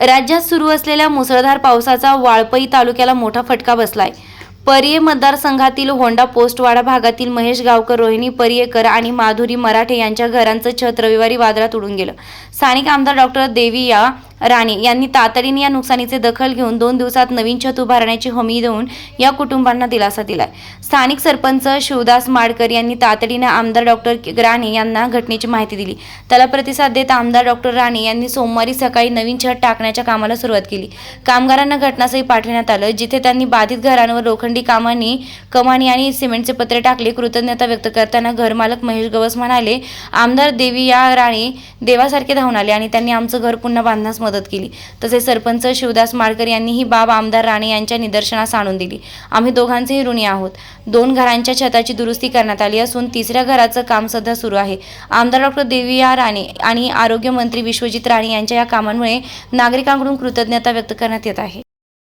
राज्यात सुरू असलेल्या मुसळधार पावसाचा वाळपई तालुक्याला मोठा फटका बसलाय. परिये मतदारसंघातील होंडा पोस्टवाडा भागातील महेश गावकर रोहिणी परियेकर आणि माधुरी मराठे यांच्या घरांचं छत रविवारी वादळात उडून गेलं. स्थानिक आमदार डॉक्टर देविया राणे यांनी तातडीने या नुकसानीचे दखल घेऊन दोन दिवसात नवीन छत उभारण्याची हमी देऊन या कुटुंबांना दिलासा दिलाय. स्थानिक सरपंच शिवदास माडकर यांनी तातडीने आमदार डॉक्टर राणे यांना घटनेची माहिती दिली. त्याला प्रतिसाद देत आमदार डॉक्टर राणे यांनी सोमवारी सकाळी नवीन छत टाकण्याच्या कामाला सुरुवात केली. कामगारांना घटनास्थळी पाठवण्यात आलं जिथे त्यांनी बाधित घरांवर लोखंडी कामांनी कमानी आणि सिमेंटचे पत्रे टाकले. कृतज्ञता व्यक्त करताना घरमालक महेश गवस म्हणाले आमदार देवी या राणे देवासारखे धावून आले आणि त्यांनी आमचं घर पुन्हा बांधण्यास मदत केली. तसेच सरपंच शिवदास माडकर यांनी ही बाब आमदार राणे यांच्या निदर्शनास आणून दिली. आम्ही दोघांचेही ऋणी आहोत. दोन घरांच्या छताची दुरुस्ती करण्यात आली असून तिसऱ्या घराचं काम सध्या सुरू आहे. आमदार डॉक्टर देविया राणे आणि आरोग्यमंत्री विश्वजित राणे यांच्या या कामांमुळे नागरिकांकडून कृतज्ञता व्यक्त करण्यात येत आहे.